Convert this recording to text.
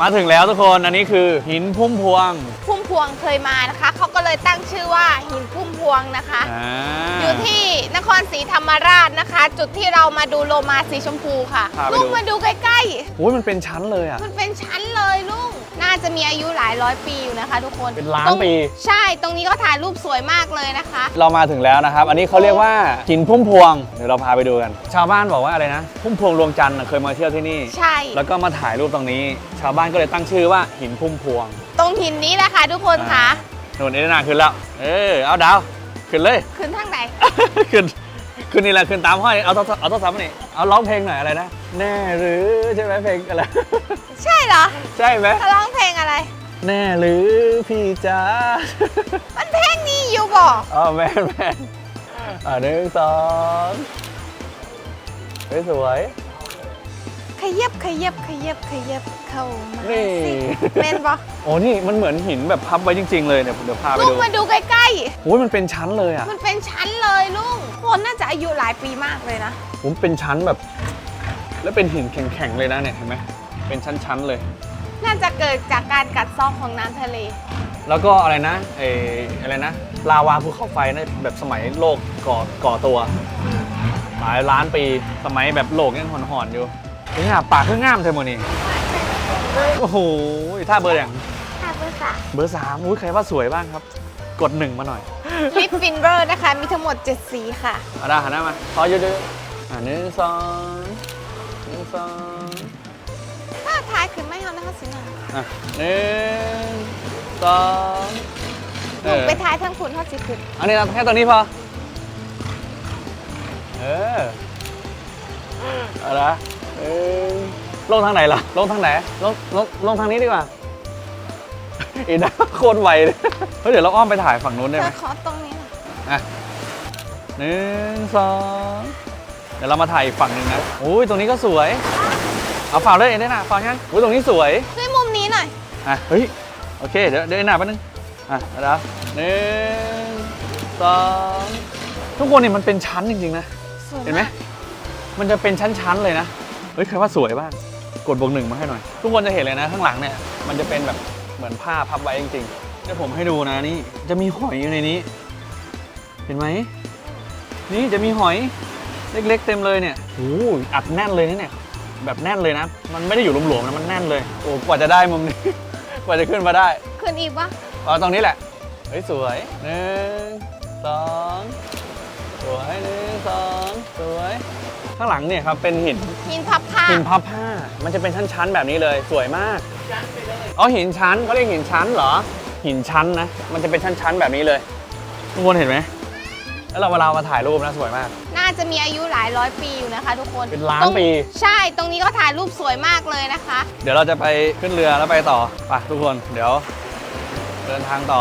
มาถึงแล้วทุกคนอันนี้คือหินพุ่มพวง พุ่มพวงเคยมานะคะ เขาก็เลยตั้งชื่อว่าหินพุ่มพวงนะคะ อ่าอยู่ที่นครศรีธรรมราชนะคะ จุดที่เรามาดูโลมาสีชมพูค่ะพาไปลุดูงมาดูใกล้โอ้ยมันเป็นชั้นเลยอะ ๆ มันเป็นชั้นเลยลุงน่า จะมีอายุหลายร้อยปีอยู่นะคะ ทุกคนเป็นล้านตรงปี ใช่ตรงนี้ก็ถ่ายรูปสวยมากเลยนะคะ เรามาถึงแล้วนะครับ อันนี้เขาเรียกว่าหินพุ่มพวง เดี๋ยวเราพาไปดูกัน ชาวบ้านบอกว่าอะไรนะ พุ่มพวงดวงจันทร์น่ะเคยมาเที่ยวที่นี่ ใช่ แล้วก็มาถ่ายรูปตรงนี้ ชาวบ้านก็เลยตั้งชื่อว่าหินพุ่มพวงตรงหินนี้แหละค่ะทุกคนค่ะโน่นเอเดนาขึ้นแล้ว เออ เอาดาว ขึ้นเลย ขึ้นทางไหน ขึ้น ขึ้นนี่แหละขึ้นตามห้อยเอาโทรศัพท์เอาโทรศัพท์มานี่เอาร้องเพลงหน่อยอะไรนะแน่หรือใช่ไหมเพลงอะไรใช่เหรอใช่ไหมเขาร้องเพลงอะไร แน่หรือพี่จ๋ามันเพลงนี้อยู่บ่อ๋อแมนแมนอ่าหนึ่งสองเฮ้ยสวยขยับขยับขยับขยับ เข้ามานี่ สิเมนบ่โอ้นี่มันเหมือนหินแบบพับไว้จริง ๆ เลยเนี่ยเดี๋ยวพาไปลุงดูมาดูใกล้โอ้ยมันเป็นชั้นเลยอะๆ มันเป็นชั้นเลยลุงคนน่าจะอายุหลายปีมากเลยนะ ผมเป็นชั้นแบบ แล้วเป็นหินแข็งๆเลยนะเนี่ยเห็นไหมเป็นชั้นๆเลย น่าจะเกิดจากการกัดเซอกของน้ำทะเลแล้วก็อะไรนะเอออะไรนะลาวาภูเขาไฟนะแบบสมัยโลกก่อก่อตัวหลายล้านปีสมัยแบบโลกยังหอนๆอยู่นี่อะปากเครื่องง่ามใช่ไหมนี่ โอ้โหท่าเบอร์อย่างค่ะเบอร์สามเบอร์สามอุ้ยใครว่าสวยบ้างครับ กดหนึ่งมาหน่อยลิปฟินเบอร์นะคะ มีทั้งหมด 7 สีค่ะเอาได้หันหน้ามาขอเยอะๆอ่าหนึ่งสองหนึ่งสองถ้าท้ายคือไม่เอานะคะสินะอะหนึ่งสองหนูไปท้ายทั้งคุณเท่าสิคุณอันนี้นะแค่ตัวนี้พอ เออเอาละหนึ่ง ลงทางไหนล่ะ ลงทางไหน ลงลงลงทางนี้ดีกว่า อีน่าโคตรไวเลยเฮ้ยเดี๋ยวเราอ้อมไปถ่ายฝั่งนู้นได้เธไหมอขอตรงนี้หน่อยอะหนึ่งสองเดี๋ยวเรามาถ่ายอีกฝั่งหนึ่งนะอุ้ยตรงนี้ก็สวย เอาฝากเลยเอ็นได้นะฝากยังอุ้ยตรงนี้สวยด้วยมุมนี้หน่อยอะ เฮ้ย โอเค เดี๋ยวเดี๋ยวเอ็นหน้าแป๊บนึง อะเดี๋ยวหนึ่งสองทุกคนนี่มันเป็นชั้นจริง ๆ นะ สวยเห็นไหมมากมันจะเป็นชั้น ๆ เลยนะ เฮ้ยใครว่าสวยบ้าง กดบวกหนึ่งมาให้หน่อย ทุกคนจะเห็นเลยนะข้างหลังเนี่ย มันจะเป็นแบบเหมือนผ้าพับไว้จริงๆเดี๋ยวผมให้ดูนะนี่จะมีหอยอยู่ในนี้ เห็นไหมนี่จะมีหอยเล็กๆ เต็มเลยเนี่ยโอ้โหอัดแน่นเลยนะเนี่ยแบบแน่นเลยนะ มันไม่ได้อยู่หลวมๆนะมันแน่นเลย โอ้กว่าจะได้มุมนี้ กว่าจะขึ้นมาได้ ขึ้นอีกวะเอาตรงนี้แหละ เฮ้ยสวยหนึ่งสองสวยหนึ่งสองสวย ข้างหลังเนี่ยครับเป็นหินหินพับผ้าหินพับผ้า มันจะเป็นชั้นๆแบบนี้เลยสวยมากอ๋อหินชั้นเขาเรียกหินชั้นเหรอ หินชั้นนะ มันจะเป็นชั้นๆแบบนี้เลยทุกคนเห็นไหมแล้วเราเวลามาถ่ายรูปนะสวยมาก น่าจะมีอายุหลายร้อยปีอยู่นะคะ ทุกคนเป็นล้านตรงปี ใช่ตรงนี้ก็ถ่ายรูปสวยมากเลยนะคะ เดี๋ยวเราจะไปขึ้นเรือแล้วไปต่อไปทุกคนเดี๋ยว เดินทางต่อ